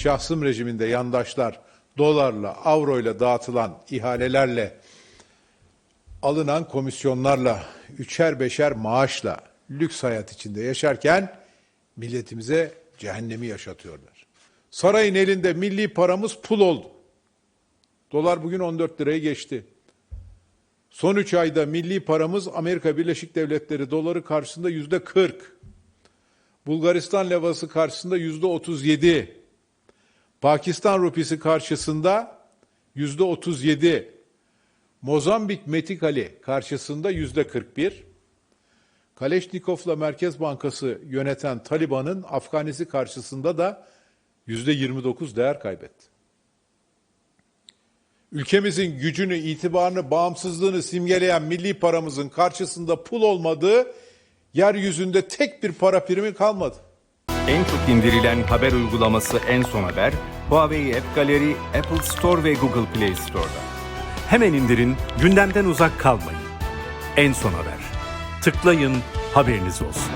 şahsım rejiminde yandaşlar dolarla, avroyla dağıtılan ihalelerle, alınan komisyonlarla, üçer beşer maaşla lüks hayat içinde yaşarken milletimize cehennemi yaşatıyorlar. Sarayın elinde milli paramız pul oldu. Dolar bugün 14 liraya geçti. Son 3 ayda milli paramız Amerika Birleşik Devletleri doları karşısında yüzde 40. Bulgaristan levası karşısında yüzde 37. Pakistan rupisi karşısında yüzde 37. Mozambik metikali karşısında yüzde 41. Kaleşnikov'la Merkez Bankası yöneten Taliban'ın Afganisi karşısında da yüzde 29 değer kaybetti. Ülkemizin gücünü, itibarını, bağımsızlığını simgeleyen milli paramızın karşısında pul olmadığı, yeryüzünde tek bir para primi kalmadı. En çok indirilen haber uygulaması En Son Haber, Huawei App Gallery, Apple Store ve Google Play Store'da. Hemen indirin, gündemden uzak kalmayın. En son haber. Tıklayın, haberiniz olsun.